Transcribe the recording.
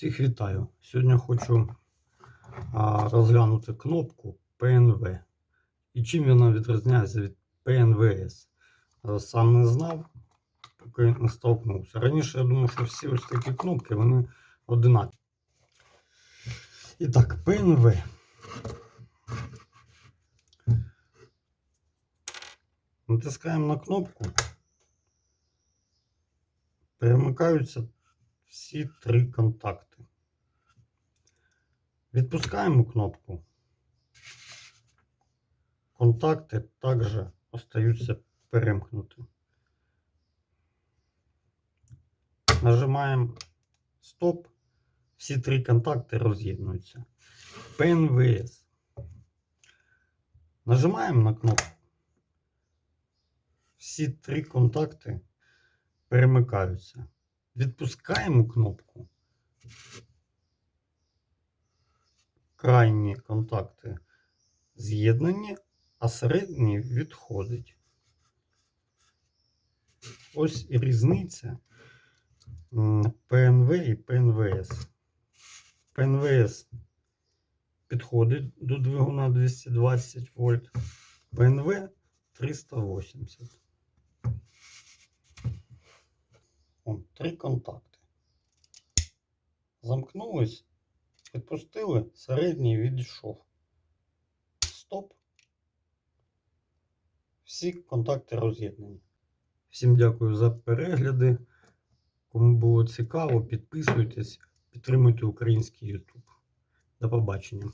Всіх вітаю. Сьогодні хочу а, розглянути кнопку PNV. І чим вона відрізняється від PNVS. Сам не знав, поки не столкнувся. Раніше я думав, що всі ось такі кнопки вони одинакові. І так, PNV. Натискаємо на кнопку. Перемикаються всі три контакти. Відпускаємо кнопку. Контакти також остаються перемкнуті. Нажимаємо стоп. Всі три контакти роз'єднуються. PNVS. Нажимаємо на кнопку. Всі три контакти перемикаються. Відпускаємо кнопку. Крайні контакти з'єднані, а середній відходить. Ось і різниця ПНВ і ПНВС. ПНВС підходить до двигуна 220 вольт, ПНВ 380. Три контакти. Замкнулись, відпустили, середній відійшов. Стоп. Всі контакти роз'єднані. Всім дякую за перегляди. Кому було цікаво, підписуйтесь, підтримуйте український YouTube. До побачення.